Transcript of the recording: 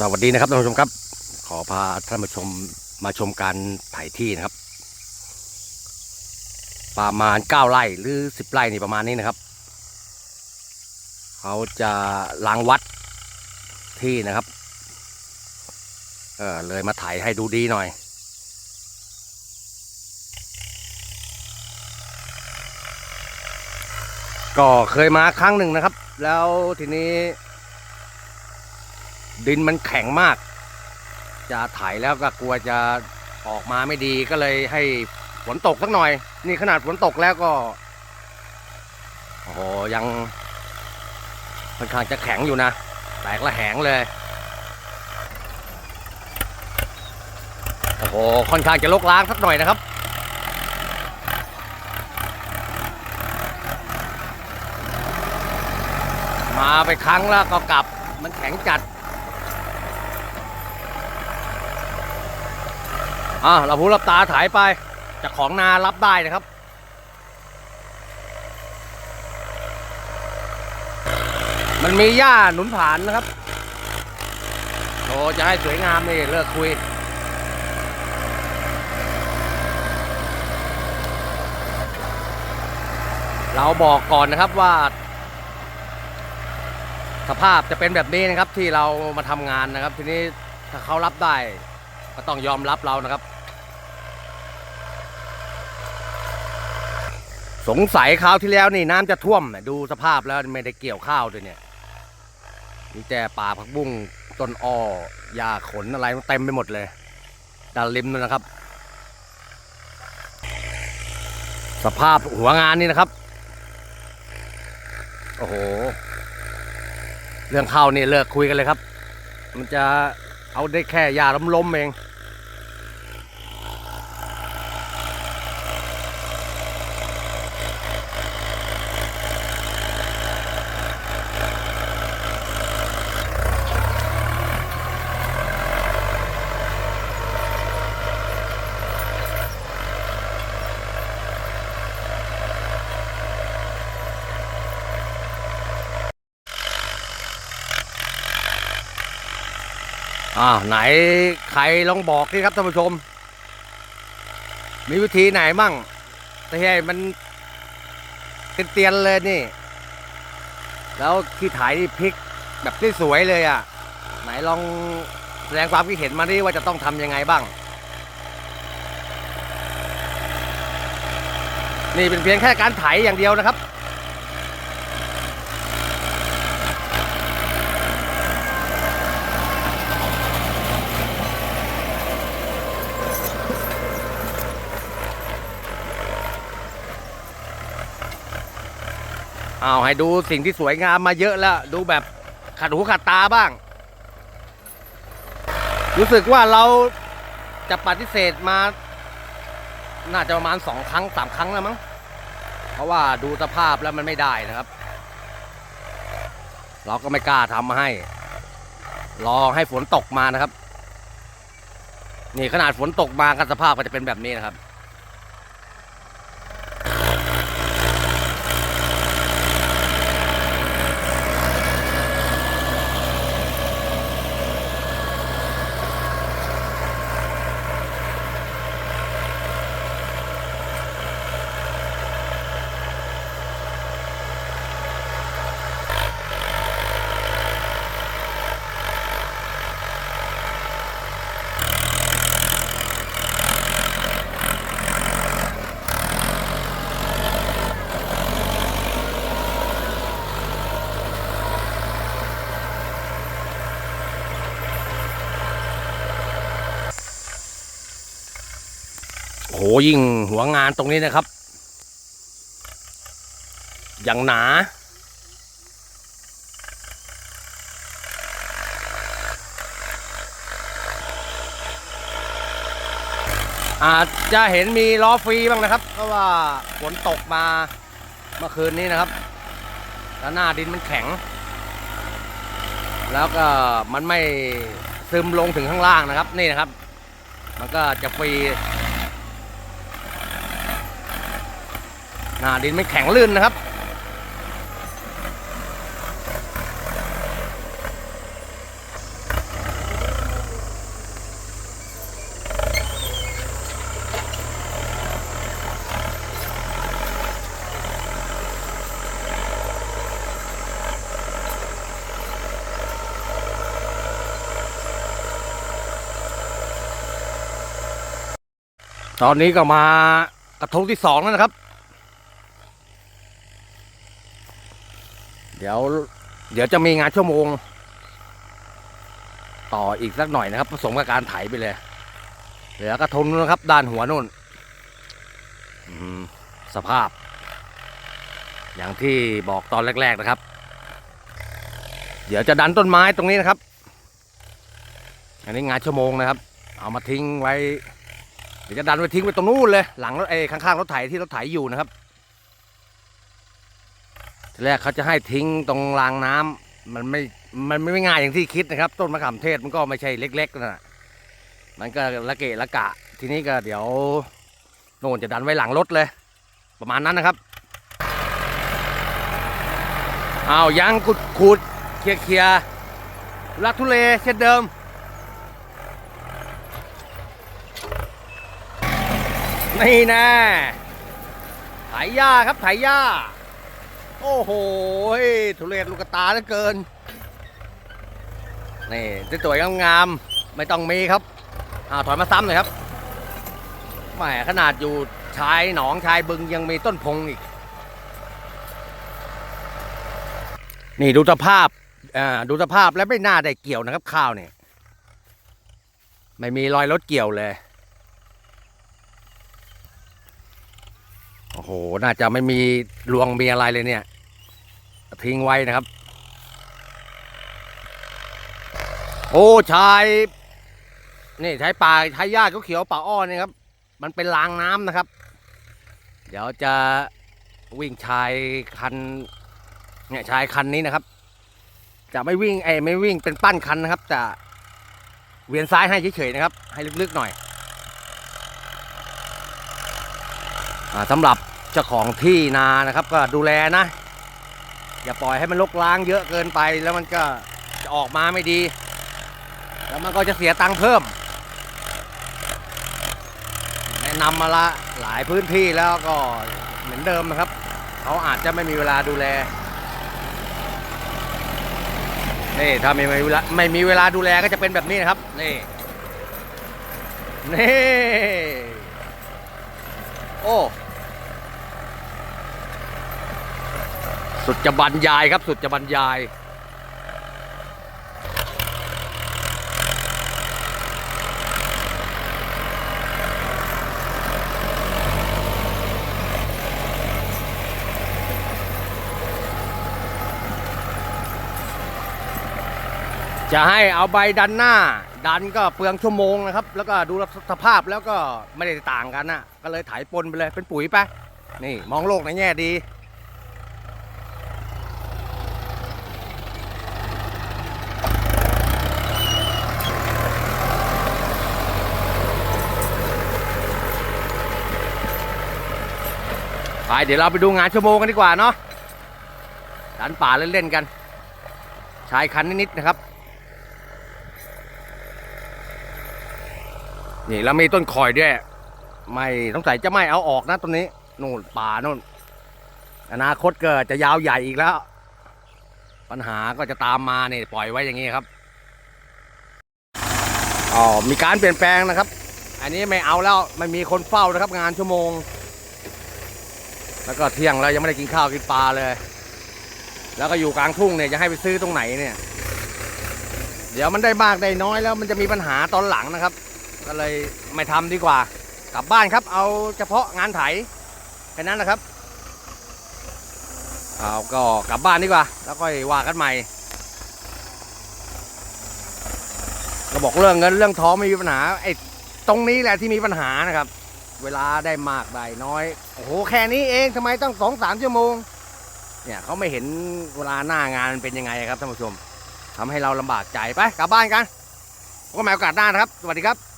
สวัสดีนะครับท่านผู้ชมครับ ขอพาท่านผู้ชมมาชมการไถที่นะครับ ประมาณ 9 ไร่หรือ 10 ไร่นี่ประมาณนี้นะครับเขาจะล้างวัดที่นะครับเออเลยมาไถให้ดูดีหน่อยก็เคยมาครั้งหนึ่งนะครับ แล้วทีนี้ ดินมันแข็งมาก จะไถแล้วก็กลัวจะออกมาไม่ดีก็เลยให้ฝนตกสักหน่อย นี่ขนาดฝนตกแล้วก็โอ้โหยังค่อนข้างจะแข็งอยู่นะแตกละแหงเลยโอ้โหค่อนข้างจะลกล้างสักหน่อยนะครับมาไปครั้งแล้วก็กลับมันแข็งจัด อ่าเราพูรับตาถ่ายไป จากของนารับได้นะครับมันมีหญ้าหนุนผานนะครับโอ้จะให้สวยงามนี่เลิกคุย เราบอกก่อนนะครับว่า สภาพจะเป็นแบบนี้นะครับที่เรามาทำงานนะครับ ทีนี้ถ้าเขารับได้ ก็ต้องยอมรับเรานะครับ สงสัยคราวที่แล้วนี่น้ำจะท่วมน่ะดูสภาพแล้วไม่ได้เกี่ยวข้าวด้วยเนี่ยมีแต่ป่าผักบุ้งต้นอ้อหญ้าขนอะไรเต็มไปหมดเลยด้านริมนั่นนะครับ สภาพหัวงานนี่นะครับ โอ้โห เรื่องข้าวนี่เลิกคุยกันเลยครับ มันจะเอาได้แค่ยาล้มๆเอง อ่าไหนใครลองบอกดิครับท่านผู้ชม มีวิธีไหนมั่งแต่ให้มันเตียนๆเลยนี่ แล้วที่ถ่ายนี่พลิกแบบที่สวยเลยอะ ไหนลองแสดงความคิดเห็นมาดิว่าจะต้องทำยังไงบ้าง นี่เป็นเพียงแค่การไถอย่างเดียวนะครับ เอาให้ดูสิ่งที่สวยงามมาเยอะแล้ว ดูแบบขัดหูขัดตาบ้าง รู้สึกว่าเราจะปฏิเสธมา น่าจะประมาณสองครั้งสามครั้งแล้วมั้ง เพราะว่าดูสภาพแล้วมันไม่ได้นะครับ เราก็ไม่กล้าทำมาให้ รอให้ฝนตกมานะครับ นี่ขนาดฝนตกมากันสภาพก็จะเป็นแบบนี้นะครับ ยิ่งหัวงานตรงนี้นะครับ อย่างหนา อาจจะเห็นมีล้อฟรีบ้างนะครับ เพราะว่าฝนตกมาเมื่อคืนนี้นะครับ แล้วหน้าดินมันแข็ง แล้วก็มันไม่ซึมลงถึงข้างล่างนะครับ นี่นะครับ มันก็จะฟรี ดินไม่แข็งลื่นนะครับตอนนี้ก็มากระทงที่สองแล้วนะครับ เดี๋ยว เดี๋ยวจะมีงานชั่วโมง ต่ออีกสักหน่อยนะครับ ผสมกับการไถไปเลยเหลือกระทงนู้นะครับ ด้านหัวนู่นสภาพ อย่างที่บอกตอนแรก ๆนะครับ เดี๋ยวจะดันต้นไม้ตรงนี้นะครับ อันนี้งานชั่วโมงนะครับ เอามาทิ้งไว้ เดี๋ยวจะดันไว้ทิ้งไว้ตรงนู้นเลย หลังรถเอข้างๆรถไถที่รถไถอยู่นะครับ ทีแรกเขาจะให้ทิ้งตรงรางน้ำมันไม่ มันไม่ง่ายอย่างที่คิดนะครับ ต้นมะขามเทศมันก็ไม่ใช่เล็กๆนะมันก็ละเกะละกะ ทีนี้ก็เดี๋ยวโน่นจะดันไว้หลังรถเลย ประมาณนั้นนะครับเอายังกุดขุดเคลียร์เคลียรักทุเลเช่นเดิม นี่นะไถหญ้าครับไถหญ้า โอ้โหทุเรศลูกกตาเหลือเกิน นี่สวยๆงามๆไม่ต้องมีครับอ้าถอยมาซ้ำหน่อยครับแหมขนาดอยู่ชายหนองชายบึงยังมีต้นพงอีก นี่ดูสภาพอ่าดูสภาพแล้วไม่น่าได้เกี่ยวนะครับข้าวเนี่ยไม่มีรอยรถเกี่ยวเลย โอ้โห น่าจะไม่มีรวงมีอะไรเลยเนี่ย ทิ้งไว้นะครับ โอ้ชายนี่ใช้ป่าใช้หญ้าเขียวป่าอ้อนี่ครับ มันเป็นรางน้ำนะครับ เดี๋ยวจะวิ่งชายคันเนี่ยชายคันนี้นะครับ จะไม่วิ่งไอ้ไม่วิ่งเป็นปั้นคันนะครับ จะเวียนซ้ายให้เฉยๆนะครับ ให้ลึกๆหน่อยอ่าสำหรับเจ้าของที่นานะครับ ก็ดูแลนะ อย่าปล่อยให้มันลกล้างเยอะเกินไปแล้วมันก็จะออกมาไม่ดี แล้วมันก็จะเสียตังค์เพิ่ม แนะนำมาละหลายพื้นที่แล้วก็เหมือนเดิมนะครับ เขาอาจจะไม่มีเวลาดูแลนี่ถ้าไม่มีเวลาไม่มีเวลาดูแลก็จะเป็นแบบนี้นะครับนี่นี่โอ้ สุดจะบรรยายครับ สุดจะบรรยาย จะให้เอาใบดันหน้า ดันก็เปลืองชั่วโมงนะครับ แล้วก็ดูสภาพแล้วก็ไม่ได้ต่างกันนะก็เลยไถปนไปเลยเป็นปุ๋ยไปนี่มองโลกในแง่ดี ไปเดี๋ยวเราไปดูงานชั่วโมงกันดีกว่าเนาะดันป่าเล่นๆกัน ชายคันนิดๆนะครับนี่แล้วมีต้นคอยด้วย ไม่ต้องใส่จะไม่เอาออกนะต้นนี้นู่นป่านู่น อนาคตเก็จะยาวใหญ่อีกแล้ว ปัญหาก็จะตามมาเนี่ยปล่อยไว้อย่างนี้ครับอ๋อมีการเปลี่ยนแปลงนะครับ อันนี้ไม่เอาแล้วไม่มีคนเฝ้านะครับ งานชั่วโมง แล้วก็เที่ยงแล้วยังไม่ได้กินข้าวกินปลาเลย แล้วก็อยู่กลางทุ่งเนี่ยจะให้ไปซื้อตรงไหนเนี่ย เดี๋ยวมันได้มากได้น้อยแล้วมันจะมีปัญหาตอนหลังนะครับ ก็เลยไม่ทำดีกว่า กลับบ้านครับ เอาเฉพาะงานไถแค่นั้นนะครับเอาก็กลับบ้านดีกว่า แล้วค่อยว่ากันใหม่ก็บอกเรื่องเงินเรื่องท้องไม่มีปัญหาไอ้ตรงนี้แหละที่มีปัญหานะครับ เวลาได้มากได้น้อย โอ้โห แค่นี้เองทำไมต้องสองสามชั่วโมง เนี่ยเขาไม่เห็นเวลาหน้างานเป็นยังไงครับท่านผู้ชมทำให้เราลำบากใจไปกลับบ้านกันพบกันใหม่โอกาสหน้านะครับ สวัสดีครับ